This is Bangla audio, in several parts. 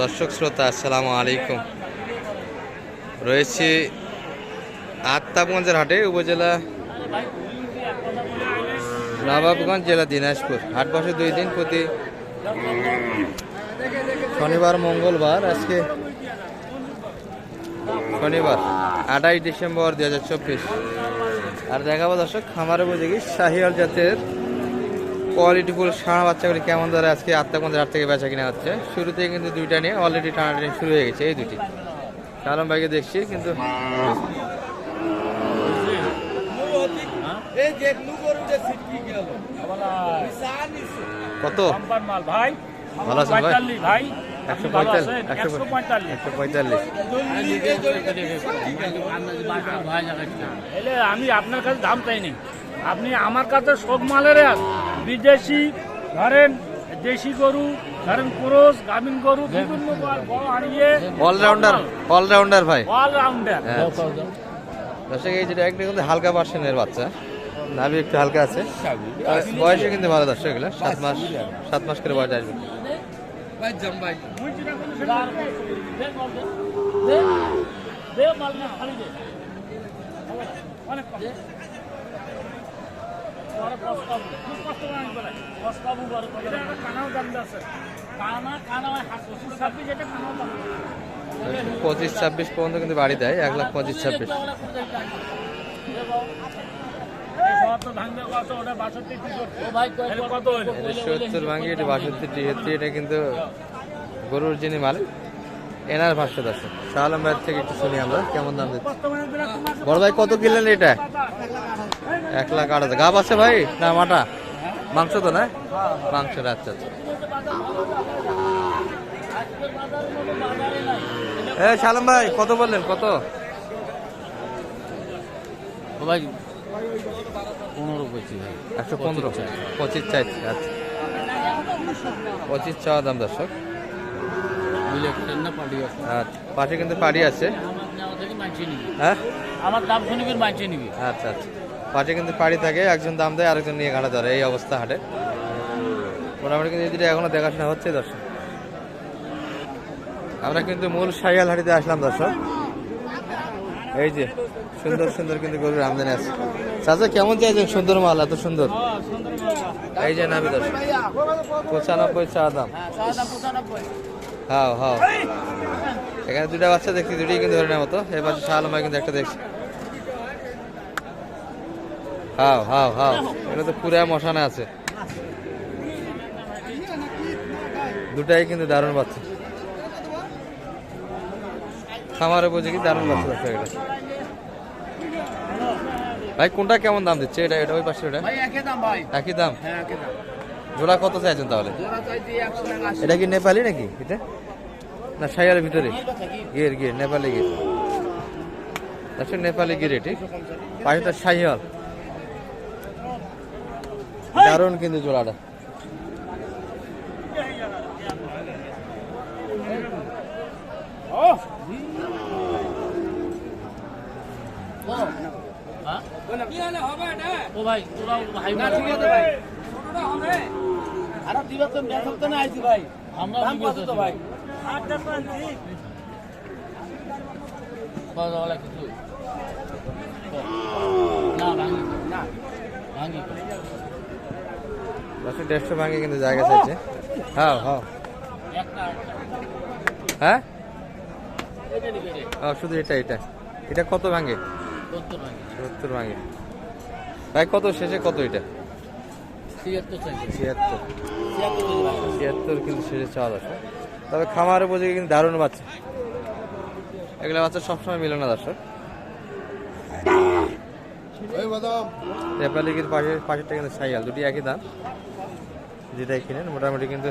দর্শক শ্রোতা, আসসালামু আলাইকুম। রয়েছি আত্মাবগঞ্জের হাটে, উপজেলা নবাবগঞ্জ জেলা দিনাজপুর। হাট বসে দুই দিন প্রতি শনিবার, মঙ্গলবার, আজকে শনিবার আঠাইশ ডিসেম্বর দুই হাজার চব্বিশ। আর দেখাবো দর্শক, খামারে বুঝে কি শাহিয়াল জাতের কোয়ালিটিফুল সারা বাচ্চাগুলি কেমন ধরে আজকে আত্মাগঞ্জের হাট থেকে বেচা কিনা হচ্ছে? শুরুতে কিন্তু দুইটা নিয়ে অলরেডি টানাটানি শুরু হয়ে গেছে এই দুটি কারণ ভাইকে দেখছি কিন্তু কত? ভাই। ভালো আছেন ভাই? ভাই। একশো পঁয়তাল্লিশ একশো পঁয়তাল্লিশ। একশো পঁয়তাল্লিশ। আমি আপনার কাছে দাম চাইনি। আপনি আমার কাছে সব মালের বিদেশি ধরেন দেশি গরু ধরেন ক্রোস গাভিন গরু বিভিন্ন হারিয়ে অলরাউন্ডার অলরাউন্ডার ভাই। অলরাউন্ডার হ্যাঁ। দর্শক এই যেটা একটা কিন্তু হালকা পার্সেন্টের বাচ্চা। নাভি একটু হালকা আছে। বয়সে কিন্তু ভালো দর্শক এগুলো। সাত মাস সাত মাস করে বয়স আসবে। অনেক পঁচিশ ছাব্বিশ পর্যন্ত কিন্তু বাড়ি দেয়, এক লাখ পঁচিশ ছাব্বিশ। সত্তর ভাঙ্গি, এটা বাষট্টি এটা কিন্তু গরুর যিনি মালিক, এনার ভাষ্য আছে। শাহ আলম থেকে একটু শুনি আমরা, কেমন দাম দিচ্ছে? বড় ভাই, কত কিনলেন এটা? এক লাখ আট হাজার। গাব আছে ভাই? না মাটা। মাংস তো না? মাংসের আচ্ছা আচ্ছা। এ শালম ভাই কত বললেন? কত? ভাই পনেরো পঁচিশ একশো পনেরো। পঁচিশ চাইছে আচ্ছা। পঁচিশ চাওয়া দাম দর্শক। আছে? আচ্ছা পাশে কিন্তু পাড়ি আছে। হ্যাঁ? আমার দাম শুনিবি মানছে নিবি। আচ্ছা আচ্ছা। পাশে কিন্তু পাড়ি থাকে, একজন দাম দেয়, আরেকজন নিয়ে ঘাটা ধরে, এই অবস্থা হাটে। মোটামুটি কিন্তু এদিকে এখনও দেখাশোনা হচ্ছে দর্শক। আমরা কিন্তু মূল সাইয়াল হাটিতে আসলাম দর্শক। এই যে, সুন্দর সুন্দর কিন্তু গরুর আমদানি আছে। চাচা, কেমন চাইছেন সুন্দর মাল, এত সুন্দর? এই যে নামি দর্শক। পঁচানব্বই চা দাম। হাও হাও। এখানে দুটা বাচ্চা দেখছি, দুটোই কিন্তু ধরে নেওয়ার মতো। এবার শাহ আলম ভাই কিন্তু একটা দেখছি। হাও হাও হাও। এটা তো পুরা মশানে আছে। দুটাই কিন্তু দারুণ বাচ্চা। খামার উপযোগী দারুণ বাচ্চা আছে এটা। ভাই কোনটা কেমন দাম দিচ্ছে? এটা এটা ওই পাশে এটা? ভাই একই দাম ভাই। একই দাম? হ্যাঁ একই দাম। জোড়া কত চাইছেন তাহলে? এটা কি নেপালি নাকি এটা? না সাইয়ার ভিতরে। গির গির নেপালি গির আচ্ছা নেপালি গির এটি। পাশেটা সাইয়াল। দারুণ কিন্তু জোড়াটা ও ভাই ভাই না ঠিক আছে ভাই। আরে দিবা তো বেসব তো না আইছি ভাই। আমরা দাম কত তো ভাই? কত বলা কিছু না ভাঙি। না ভাঙি। দশ দেড়শো ভাঙে কিন্তু জায়গা চাইছে। হ্যাঁ হ্যাঁ। হ্যাঁ? ও, শুধু এটা এটা। এটা কত ভাঙে? সত্তর ভাঙি। ভাই কত? শেষে কত এটা? ছিয়াত্তর। কিন্তু শেষে চাওয়া দর্শক তবে খামার উপযোগী কিন্তু দারুণ বাচ্চা। এগুলো বাচ্চা সবসময় মিলে না দর্শক। নেপালি কিন্তু পাশে পাশেরটা কিন্তু সাইয়াল দুটি একই দাম। যেটাই কিনেন মোটামুটি কিন্তু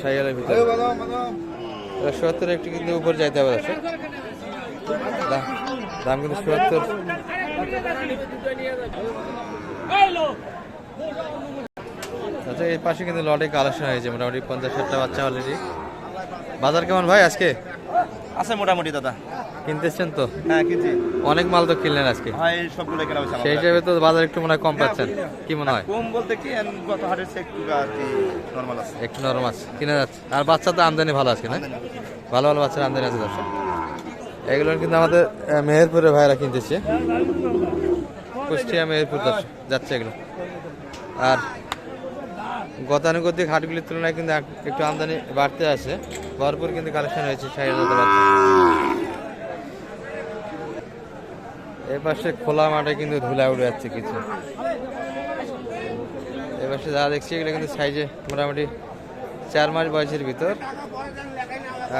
সাইয়ালের ভিতরে। সত্তর একটু কিন্তু উপরে যাইতে হবে। দর্শক দাম- দাম কিন্তু সত্তর। আচ্ছা এই পাশে কিন্তু লটে কালেকশন হয়েছে মোটামুটি পঞ্চাশ ষাটটা বাচ্চা অলরেডি বাজার কেমন ভাই আজকে? আছে মোটামুটি দাদা। কিনতেছেন তো? হ্যাঁ কিনছি। অনেক মাল তো কিনলেন আজকে। হয় সবগুলো কেনা হয়েছে সেই হিসাবে তো বাজার একটু মনে হয় কম পাচ্ছেন। কি মনে হয়? কম বলতে কি গত হাটের চেয়ে একটু আর কি নর্মাল আছে। একটু নরম আছে। কিনে যাচ্ছে। আর বাচ্চা তো আমদানি ভালো আছে না? ভালো। ভালো বাচ্চার আমদানি আছে দর্শক এগুলো কিন্তু আমাদের মেহেরপুরের ভাইরা কিনতেছে। কুষ্টিয়া মেহেরপুর দর্শক যাচ্ছে এগুলো। আর গতানুগতিক হাটগুলির তুলনায় কিন্তু একটু আমদানি বাড়তে আছে। ভরপুর কিন্তু কালেকশন হয়েছে এ পাশে খোলা মাঠে কিন্তু ধুলা উড়ে যাচ্ছে কিছু। এ পাশে যা দেখছি এগুলো কিন্তু সাইজে মোটামুটি চার মাস বয়সের ভিতর।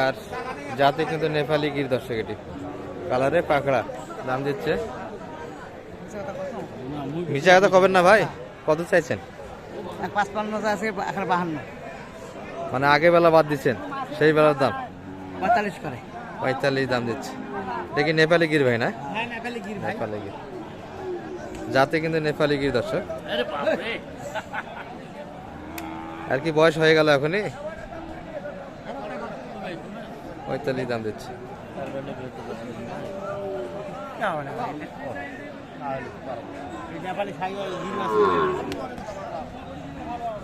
আর যাতে কিন্তু নেপালি গির দর্শক এটি। কালারে পাকড়া দাম দিচ্ছে। মিশা কথা কবেন না ভাই? কত চাইছেন? পাঁচপান্ন আছে এখন বাহান্ন। মানে আগে বেলা বাদ দিচ্ছেন সেই বেলার দাম? পঁয়তাল্লিশ করে। পঁয়তাল্লিশ দাম দিচ্ছে। দেখি নেপালি গির ভাই না? হ্যাঁ নেপালি গির নেপালি গির। যাতে কিন্তু নেপালি গির দর্শক। আরে কি বয়স হয়ে গেল এখনই? পঁয়তাল্লিশ দাম দিচ্ছে। নেপালি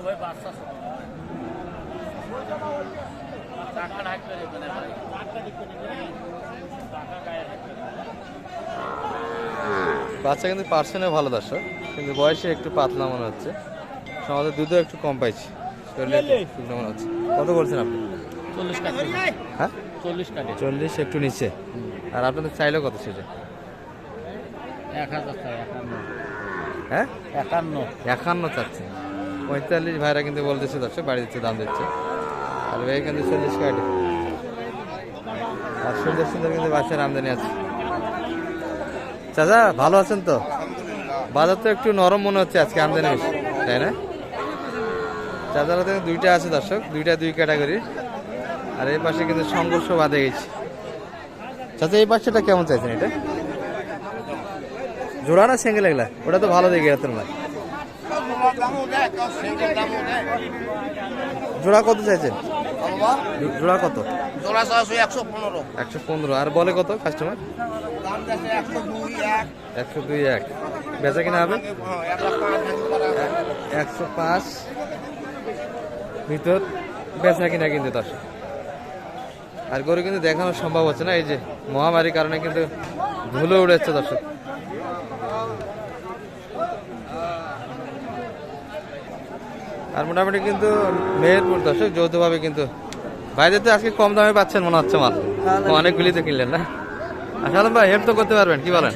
বাচ্চা টাকা ভাই। টাকা গায়ে রাখবে বাচ্চা কিন্তু পার্সেন্টে ভালো দর্শক কিন্তু বয়সে একটু পাতলা মনে হচ্ছে। সমাজের দুধও একটু কম পাইছি। শুকনো মনে হচ্ছে। কত বলছেন আপনি? চল্লিশ কাটে। হ্যাঁ? চল্লিশ চল্লিশ একটু নিচে। আর আপনাদের চাইলেও কত সেটা? এক হাজার হ্যাঁ? একান্ন। একান্ন চাচ্ছে পঁয়তাল্লিশ ভাইরা কিন্তু বলতেছে, দর্শক, বাড়ি দিচ্ছে, দাম দিচ্ছে। আর ভাই কিন্তু চল্লিশ কাটে আর সুন্দর সুন্দর কিন্তু বাচ্চার আমদানি আছে। চাচা, ভালো আছেন তো? বাজার তো একটু নরম মনে হচ্ছে আজকে আমদানি বেশি, তাই না? চাচারা তো দুইটা আছে দর্শক, দুইটা দুই ক্যাটাগরি। আর এই পাশে কিন্তু সংঘর্ষ বাঁধে গেছে। চাচা, এই পাশেটা কেমন চাইছেন এটা? জোড়া না সিঙ্গেল এগুলা? ওটা তো ভালো দেখে নয় জোড়া কত চাইছেন? জোড়া কত? জোড়া একশো পনেরো। একশো পনেরো। আর বলে কত কাস্টমার একশো দুই এক। বেচা কিনা হবে? করা একশো পাঁচ। ভিতর বেচা কিনা কিন্তু দশ আর গরু কিন্তু দেখানো সম্ভব হচ্ছে না এই যে মহামারীর কারণে কিন্তু ধুলো উড়েছে দর্শক। আর মোটামুটি কিন্তু মেহেরপুর দর্শক যৌথভাবে কিন্তু বাইরে তো আজকে কম দামে পাচ্ছেন মনে হচ্ছে মাল। অনেকগুলি তো কিনলেন না? আসলে ভাই হেল্প তো করতে পারবেন কি বলেন?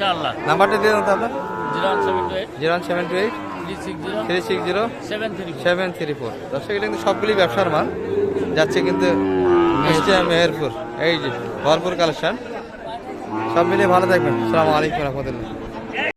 নাম্বারটা দিয়ে দেন তো আপনার। Zero one seven two eight. Three six zero. Seven three four. দর্শক এটা কিন্তু সবগুলি ব্যবসার মাল। যাচ্ছে কিন্তু মেহেরপুর। এই যে ভরপুর কালেকশন। সব মিলিয়ে ভালো থাকবেন। সালাম আলাইকুম রহমতুল্লাহ।